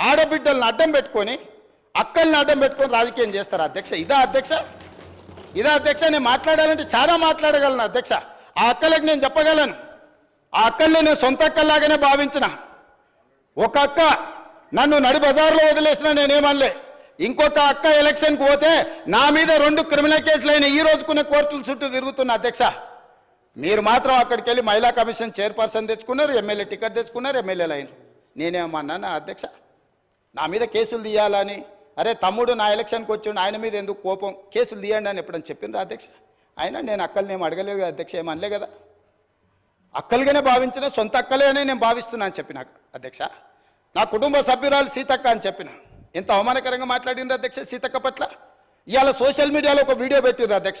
ఆడబిడ్డలను అడ్డం పెట్టుకొని అక్కల్ని అడ్డం పెట్టుకొని రాజకీయం చేస్తారు అధ్యక్ష. ఇదా అధ్యక్ష? ఇదా అధ్యక్ష? నేను మాట్లాడాలంటే చాలా మాట్లాడగలను అధ్యక్ష. ఆ అక్కలకు నేను చెప్పగలను. ఆ అక్కల్ని నేను సొంత అక్కల్లాగానే భావించిన. ఒక అక్క నన్ను నడి బజార్లో వదిలేసిన నేనేమనలే. ఇంకొక అక్క ఎలక్షన్కి పోతే నా మీద రెండు క్రిమినల్ కేసులు అయిన ఈ రోజుకున్న కోర్టుల చుట్టూ తిరుగుతున్న అధ్యక్ష. మీరు మాత్రం అక్కడికి వెళ్ళి మహిళా కమిషన్ చైర్పర్సన్ తెచ్చుకున్నారు ఎమ్మెల్యే టికెట్ తెచ్చుకున్నారు ఎమ్మెల్యేలు అయినారు. నేనేమన్నా అధ్యక్ష? నా మీద కేసులు తీయాలని. అరే తమ్ముడు నా ఎలక్షన్కి వచ్చిండు ఆయన మీద ఎందుకు కోపం? కేసులు తీయండి అని ఎప్పుడని చెప్పిండ్రు అధ్యక్ష? ఆయన నేను అక్కల్ని అడగలేదు కదా అధ్యక్ష ఏమనలే కదా? అక్కలుగానే భావించిన సొంత అక్కలేనే నేను భావిస్తున్నా అని చెప్పిన అధ్యక్ష. నా కుటుంబ సభ్యురాలు సీతక్క అని చెప్పిన. ఎంత అవమానకరంగా మాట్లాడిండ్రు అధ్యక్ష సీతక్క పట్ల? ఇవాళ సోషల్ మీడియాలో ఒక వీడియో పెట్టిర్రు అధ్యక్ష?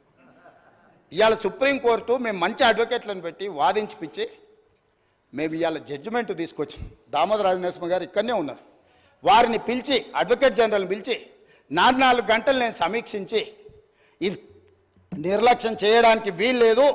ఇవాళ సుప్రీంకోర్టు మేము మంచి అడ్వకేట్లను పెట్టి వాదించిపిచ్చి మేము ఇవాళ జడ్జిమెంట్ తీసుకొచ్చాం దామోదర నరసింహ గారు ఇక్కడనే ఉన్నారు. వారిని పిలిచి అడ్వకేట్ జనరల్ని పిలిచి నాలుగు గంటలు నేను సమీక్షించి ఇది నిర్లక్ష్యం చేయడానికి వీల్లేదు.